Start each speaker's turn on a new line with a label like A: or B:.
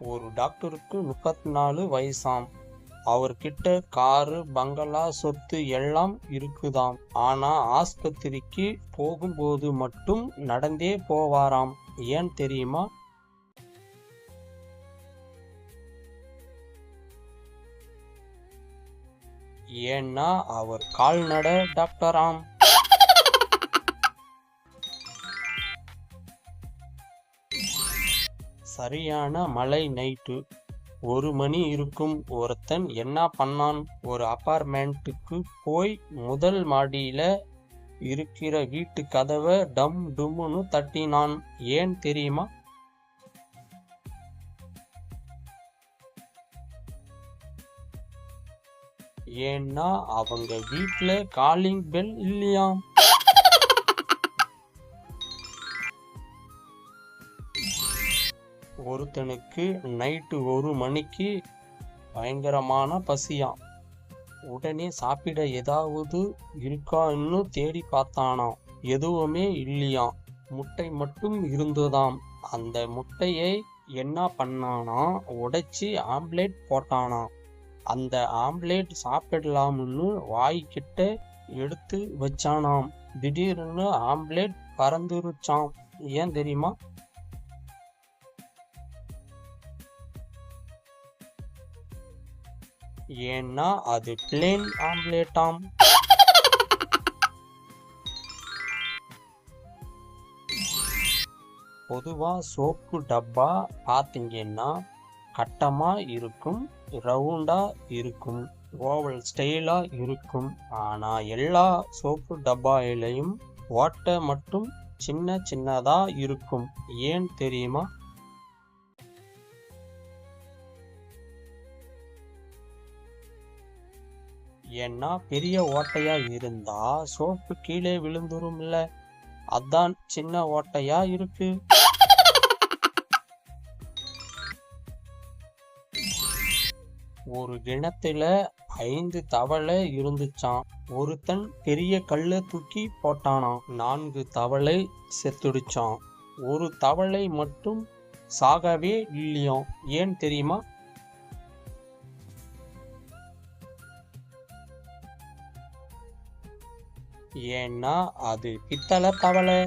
A: ஒரு டாக்டருக்கு முப்பத்தி நாலு வயசாம். அவர்கிட்ட காரு பங்களா சொத்து எல்லாம் இருக்குதாம். ஆனா ஆஸ்பத்திரிக்கு போகும்போது மட்டும் நடந்தே போவாராம். ஏன் தெரியுமா? ஏன்னா அவர் கால்நடை டாக்டராம். சரியான மழை நைட்டு. ஒரு மணி இருக்கும் ஒருத்தன் என்ன பண்ணான்? ஒரு அப்பார்ட்மெண்ட்டுக்கு போய் முதல் மாடியில இருக்கிற வீட்டு கதவை டம் டும்னு தட்டினான். ஏன் தெரியுமா? ஏன்னா அவங்க வீட்டில் காலிங் பெல் இல்லையாம். ஒருத்தனுக்கு நைட்டு ஒரு மணிக்கு பயங்கரமான பசியாம். உடனே சாப்பிட ஏதாவது இருக்கான்னு தேடி பார்த்தானாம். எதுவுமே இல்லையாம். முட்டை மட்டும் இருந்ததாம். அந்த முட்டையை என்ன பண்ணானா உடைச்சி ஆம்லேட் போட்டானாம். அந்த ஆம்லேட் சாப்பிடலாம்னு வாய்க்கிட்ட எடுத்து வச்சானாம். திடீர்னு ஆம்லேட் பறந்துருச்சாம். ஏன் தெரியுமா? ஏன்னா அது பிளேன் ஆம்லேட்டாம் பொதுவாக சோப்பு டப்பா பார்த்தீங்கன்னா கட்டமாக இருக்கும் ரவுண்டாக இருக்கும் ஓவல் ஸ்டைலாக இருக்கும். ஆனால் எல்லா சோப்பு டப்பாயிலையும் ஓட்டை மட்டும் சின்ன சின்னதாக இருக்கும். ஏன் தெரியுமா? ஏன்னா பெரிய ஓட்டையா இருந்தா சோப்பு கீழே விழுந்துரும்ல. அதான் சின்ன ஓட்டையா இருக்கு. ஒரு கிணத்துல ஐந்து தவளை இருந்துச்சான் ஒருத்தன் பெரிய கல்லை தூக்கி போட்டானாம். நான்கு தவளை செத்துடிச்சான் ஒரு தவளை மட்டும் சாகவே இல்லையாம். ஏன் தெரியுமா? ஏன்னா அது பித்தளை தவளை